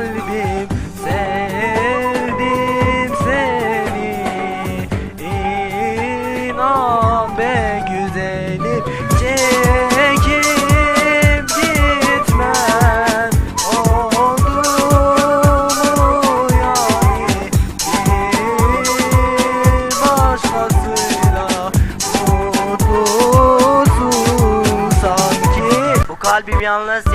kalbim Sevdim seni. İnan be güzelim Çekip gitmen Oldu mu yani Bir başkasıyla Mutlusun sanki. Bu kalbim yalnız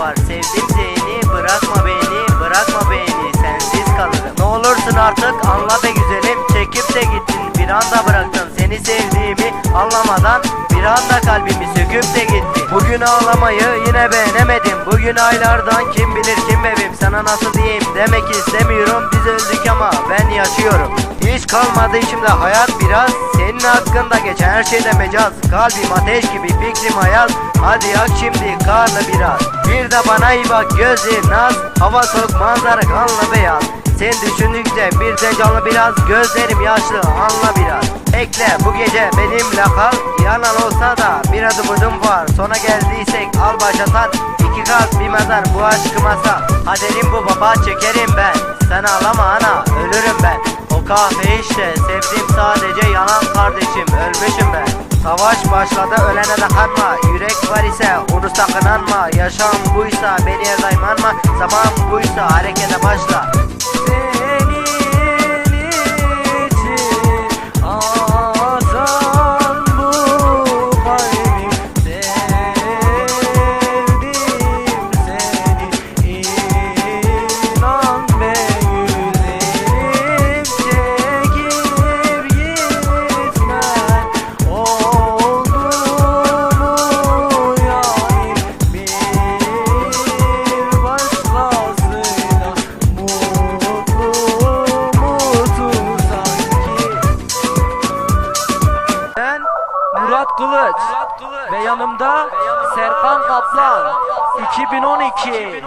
var. Sevdim seni bırakma beni bırakma beni. Sensiz kalırım. Ne olursun artık anla be güzelim. Çekip de gittin bir anda bıraktın. Seni sevdiğimi anlamadan bir anda kalbimi söküp de gitti Bugün ağlamayı yine beğenemedim. Bugün aylardan kim bilir kim bebim Sana nasıl diyeyim? Demek istemiyorum. Biz öldük ama ben yaşıyorum. Hiç kalmadı içimde hayat biraz Senin hakkında geçen her şeyde mecaz. Kalbim ateş gibi fikrim hayat. Hadi yak şimdi karnı biraz. Bir de bana iyi bak gözün naz. Hava soğuk manzara kanlı beyaz. Sen düşündükçe bir de canlı biraz. Gözlerim yaşlı anla biraz. Bekle bu gece benimle kal Yalan olsa da bir adım adım var. Sona geldiysek al başa tat İki kalp bir mezar bu aşkıma sal Kaderim bu baba çekerim ben. Sen ağlama ana ölürüm ben kahve işte sevdim sadece yalan kardeşim. Ölmüşüm ben. Savaş başladı ölene de kanma Yürek var ise onu sakın anma Yaşam buysa beni her Zaman buysa harekete başla Kılıç ve yanımda Serkan Kaplan. 2012